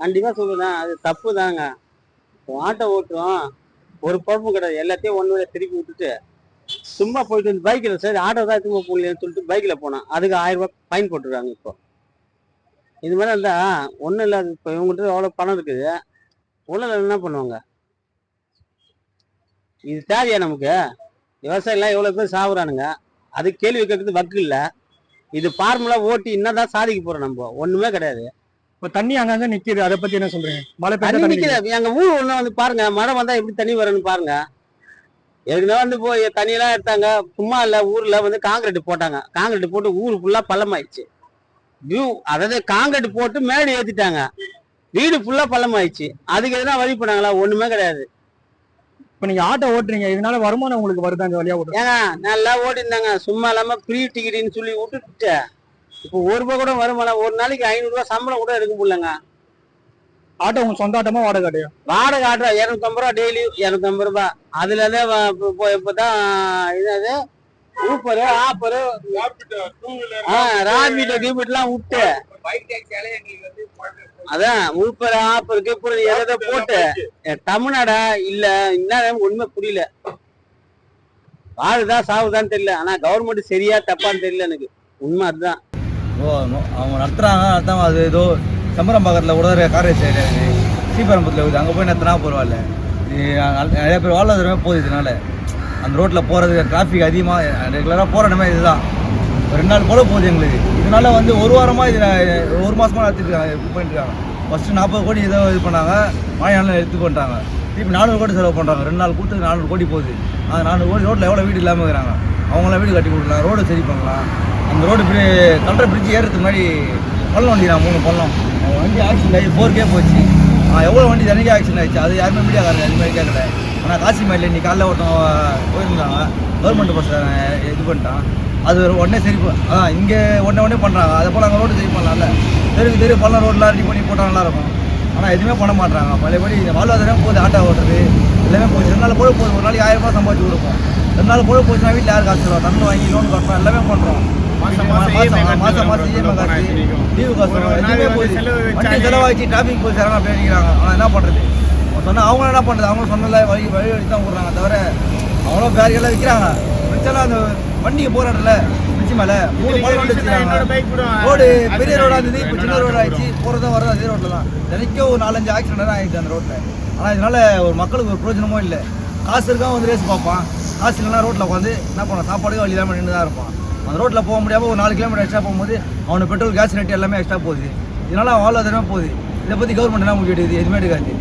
கண்டிப்பா சொல்லுதான் அது தப்பு தாங்க ஆட்டோ ஓட்டுறோம். ஒரு குழப்பம் கிடையாது. எல்லாத்தையும் ஒன்று திருப்பி விட்டுட்டு சும்மா போயிட்டு வந்து பைக்கில் சரி ஆட்டோ தான் திரும்ப போகலன்னு சொல்லிட்டு பைக்கில் போனோம். அதுக்கு ஆயிரம் ரூபாய் ஃபைன் போட்டுருக்காங்க இப்போ. இது மாதிரி இருந்தால் ஒன்றும் இல்லாத இப்போ இவங்ககிட்ட எவ்வளோ பணம் இருக்குது. ஒன்றும் என்ன பண்ணுவாங்க? இது தேவையா நமக்கு? விவசாயம்லாம் எவ்வளோ பேர் சாகுறானுங்க அது கேள்வி கேட்கறது வக்கு இல்லை. இது ஃபார்முலா ஓட்டி என்னதான் சாதிக்க போகிறோம் நம்ம? ஒண்ணுமே கிடையாது. இப்ப தண்ணி அங்கங்க நிக்குது. அதை பத்தி என்ன சொல்றீங்க? மழை தண்ணி நிக்குது. எங்க ஊர் ஒண்ணு வந்து பாருங்க. மழை வந்தா எப்படி தண்ணி வரும்னு பாருங்க. ஏற்கனவே வந்து போய் தண்ணியெல்லாம் எடுத்தாங்க. சும்மா இல்ல ஊர்ல வந்து காங்கிரீட் போட்டாங்க. காங்கிரீட் போட்டு ஊர் ஃபுல்லா பள்ளமாயிடுச்சு. வியூ அதாவது காங்கிரீட் போட்டு மேடு ஏத்திட்டாங்க. வீடு ஃபுல்லா பள்ளமாயிடுச்சு. அதுக்கு எதுனா வழி பண்ணாங்களா? ஒண்ணுமே கிடையாது. இப்ப நீங்க ஆட்டோ ஓட்டுறீங்க. இதனால வருமானம் உங்களுக்கு வருதா இந்த வழியா ஓட்டு ஏங்க நல்லா ஓடிருந்தாங்க. சும்மா இல்லாம ஃப்ரீ டிக்கெட்னு சொல்லி விட்டுட்டு இப்போ ஒரு ரூபாய் கூட வருமானம் ஒரு நாளைக்கு ஐநூறு ரூபாய் சம்பளம் கூட எடுக்க முடியலங்க. ஆட்டோ உங்க சொந்த ஆட்டமா வாடகை ஆட்டையா வாடகை ஆட்டோ இரநூத்தம்பது ரூபா டெய்லி இரநூத்தம்பது ரூபா. அதுல இப்போ- இப்போ இப்போதான் என்னது? ஊப்பரு ஆப்பரு ராபிட்டோ கீபிட்லாம் விட்டு. அதான் ஊப்பரு ஆப்பரு கீப்பரு எதை போட்டு. தமிழ்நாடா? இல்ல என்ன ஒண்ணுமே புரியல. வாழுதா சாவுதான்னு தெரியல. ஆனா கவர்மெண்ட் சரியா தப்பான்னு தெரியல எனக்கு. உண்மை அதுதான். ஓ அவங்க நடத்துகிறாங்க நடத்தாம அது ஏதோ சம்பரம் பக்கத்தில் உடற காரேஜ் சைடு ஸ்ரீபெரும்புத்தில் இருக்குது. அங்கே போய் நடத்தினா பரவாயில்ல நிறைய பேர் வாழ்வாதாரமே போகுது இதனால. அந்த ரோட்டில் போகிறது டிராஃபிக் அதிகமாக ரெகுலராக போகிற இடமே இதுதான். ரெண்டு நாள் போல போகுது எங்களுக்கு. இதனால் வந்து ஒரு வாரமாக இது ஒரு மாதமாக நடத்திட்டுருக்காங்க இது பண்ணிட்டுருக்காங்க ஃபஸ்ட்டு நாற்பது கோடி இதை இது பண்ணாங்க. மழை எடுத்து பண்ணுறாங்க திருப்பி நானூறு கோடி செலவு பண்ணுறாங்க ரெண்டு நாள் கூட்டு நானூறு கோடி போகுது. அந்த நானூறு கோடி ரோட்டில் எவ்வளோ வீடு இல்லாமல் இருக்கிறாங்க? அவங்களாம் வீடு கட்டி கொடுக்கலாம். ரோடு சரி பண்ணலாம். அந்த ரோடு பிரி கல்ற பிரிட்ஜ் ஏறுறதுக்கு முன்னாடி பள்ளம் வண்டி நான் மூணு பள்ளம் வண்டி ஆக்சிடென்ட் ஆகி ஃபோர் கே போச்சு. நான் எவ்வளோ வண்டி தினைக்கு ஆக்சிடென்ட் ஆயிடுச்சு? அது யாருமே மீடியாக்காரங்க அது மாதிரி கேட்கல ஆனால் காசி மயில இன்னைக்கு காலைல ஒருத்தன் போயிருந்தாங்க கவர்மெண்ட் பஸ் இது பண்ணிட்டான். அது உடனே சரி ப- ஆ இங்கே உடனே உடனே பண்ணுறாங்க அதை போல் அங்கே ரோடு சரி பண்ணலாம்ல. தெருக்கு தெரு பள்ளம் ரோட்லாம் ரெடி பண்ணி போட்டால் நல்லா இருக்கும். ஆனால் எதுவுமே பண்ண மாட்டாங்க பழையபடி இந்த வாழ்வாதாரம் போகுது ஆட்டோ ஓட்டுறது எல்லாமே போச்சு. ரெண்டு நாள் போல போகுது. ஒரு நாளைக்கு ஆயிரம் ரூபாய் சம்பாதிச்சு கொடுப்போம். ரெண்டு நாள் போல போச்சுன்னா வீட்டில் யார் காசு தருவா? தண்ணி வாங்கி லோன் கட்டுறோம் எல்லாமே பண்ணுறோம் மாசம் மாசம் மாசம் இஎம்ஐ காசு லீவு காசு எதுவுமே போகுது வண்டி செலவாச்சு டிராஃபிக் போய் சரணா அப்படி அடிக்கிறாங்க ஆனால் என்ன பண்ணுறது அவங்க சொன்னா அவங்க என்ன பண்ணுறது அவங்க சொன்னல வழி வழி வழி தான் விட்றாங்க தவிர அவங்களும் பேர்கள்லாம் விற்கிறாங்க மிச்சம்லாம் அந்த வண்டிக்கு இடத்துல மிச்சி மேலே மூணு கொண்டு வச்சுருக்காங்க ரோடு பெரிய ரோடாக இருந்தது இப்போ சின்ன ரோடு ஆயிடுச்சு. போகிறதும் வர்றது அதே ரோட்டில் தான். தினைக்கும் ஒரு நாலஞ்சு ஆக்சிடென்ட் தான் ஆயிடுச்சு அந்த ரோட்டில் ஆனால் இதனால ஒரு மக்களுக்கு ஒரு பிரயோஜனமும் இல்லை. காசு இருக்கா வந்து ரேஸ் பார்ப்பான். காசு இல்லைனா ரோட்டில் உட்காந்து என்ன பண்ண சாப்பாடுக்கு வழி இல்லாமல் நின்று தான் இருப்பான். அந்த ரோட்டில் போக முடியாமல் ஒரு நாலு கிலோமீட்டர் எக்ஸ்ட்ரா போகும்போது அவனுக்கு பெட்ரோல் கேஸ் ரேட் எல்லாமே எக்ஸ்ட்ரா போகுது. இதனால் அவன் போகுது. இதை பற்றி கவர்மெண்ட் என்ன முடிவு எடுக்குது? எதுவுமே எடுக்காது.